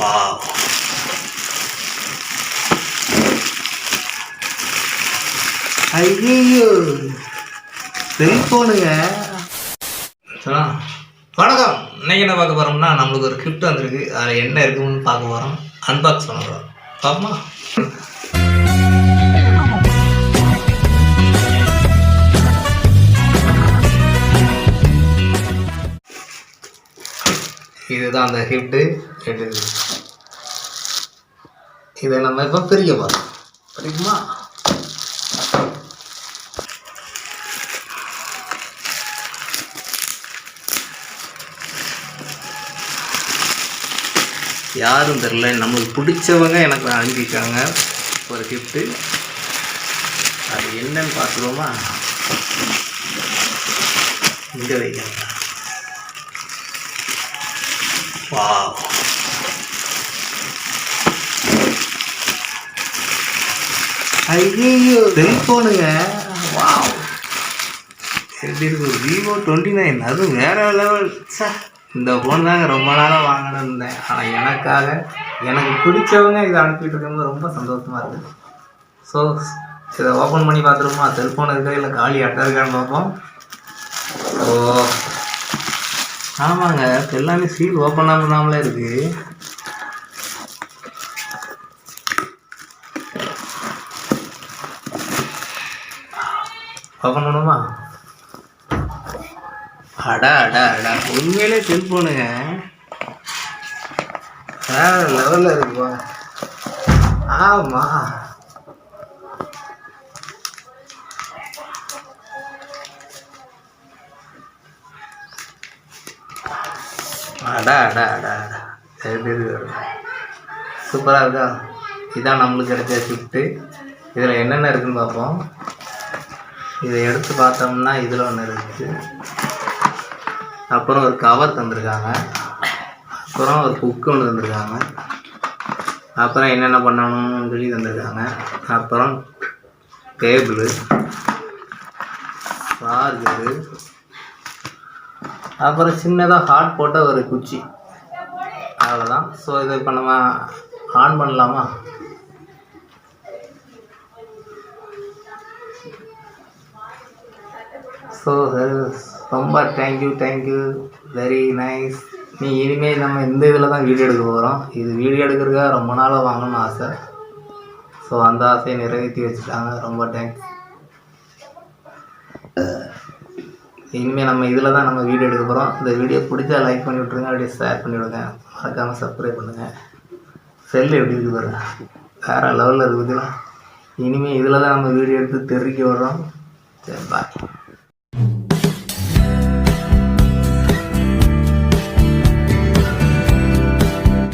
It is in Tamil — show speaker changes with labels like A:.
A: வாவ் ஐயோ. செல்ஃபோனுங்க? வணக்கம். இன்னைக்கு என்ன பார்க்க போகிறோம்னா நம்மளுக்கு ஒரு கிஃப்ட் வந்திருக்கு. அதில் என்ன இருக்குன்னு பார்க்க போகிறோம் அன்பாக்ஸ் பண்ண போகிறோம் பார்ப்போமா? இதுதான் அந்த கிஃப்ட்டு இதை நம்ம இப்போ பிரிக்க போகிறோம் பிரிக்குமா? யாரும் தெரில நம்மளுக்கு பிடிச்சவங்க எனக்கு அனுப்பியிருக்காங்க. ஒரு கிஃப்ட்டு அது என்னன்னு பார்த்துருவோமா இங்கே வைக்கிறேன் வா ஐயோ செல்ஃபோனுங்க வா எப்படி இருக்கு? விவோ டுவெண்ட்டி நைன் அதுவும் வேற லெவல் சார் இந்த ஃபோன் தாங்க ரொம்ப நாளாக வாங்கணும்னு இருந்தேன். ஆனால் எனக்காக எனக்கு பிடிச்சவங்க இதை அனுப்பிட்டு இருக்கும்போது ரொம்ப சந்தோஷமாக இருக்குது ஸோ இதை ஓப்பன் பண்ணி பார்த்துருமா செல்ஃபோன் இருக்கா இல்லை காலி அட்டை இருக்கான்னு பார்ப்போம். ஓ ஆமாங்க எல்லாமே சீல் ஓப்பன் பண்ணாமலே இருக்குது ஓப்பன் பண்ணுமா அடா அடா அடா. உண்மையிலே செல்ஃபோனுங்க வேற லெவலில் இருக்குப்பா ஆமா. அடா அடா அடா அடா. எப்படி இருக்கு சூப்பராக இருக்கா? இதான் நம்மளுக்கு கிடைச்ச ஷிஃப்ட்டு இதில் என்னென்ன இருக்குன்னு பார்ப்போம். இதை எடுத்து பார்த்தோம்னா இதில் ஒன்று இருக்குது அப்புறம் ஒரு கவர் தந்திருக்காங்க. அப்புறம் ஒரு புக்கு ஒன்று தந்திருக்காங்க. அப்புறம் என்னென்ன பண்ணணும்னு சொல்லி தந்திருக்காங்க. அப்புறம் டேபிள் சார்ஜரு அப்புறம் சின்னதாக ஹாட் போட்ட ஒரு குச்சி. அவ்வளோதான் ஸோ இதை இப்போ நம்ம ஆன் பண்ணலாமா? ஸோ ரொம்ப தேங்க்யூ தேங்க்யூ வெரி நைஸ் நீ இனிமேல் நம்ம இந்த இதில் தான் வீடியோ எடுக்க போகிறோம் இது வீடியோ எடுக்கிறதுக்காக ரொம்ப நாளாக வாங்கணும்னு ஆசை. ஸோ அந்த ஆசையை நிறைவேற்றி வச்சுட்டாங்க. ரொம்ப தேங்க்ஸ் இனிமேல் நம்ம இதில் தான் நம்ம வீடியோ எடுக்க போகிறோம் இந்த வீடியோ பிடிச்சா லைக் பண்ணி விட்ருங்க அப்படியே ஷேர் பண்ணி விடுங்க. மறக்காமல் சப்ஸ்கிரைப் பண்ணுங்கள் செல் எப்படி இருக்குது பாருங்க வேறு லெவலில் இருக்குதுன்னா இனிமேல் இதில் தான் நம்ம வீடியோ எடுத்து தெரிவிக்க வர்றோம் சரி பாய்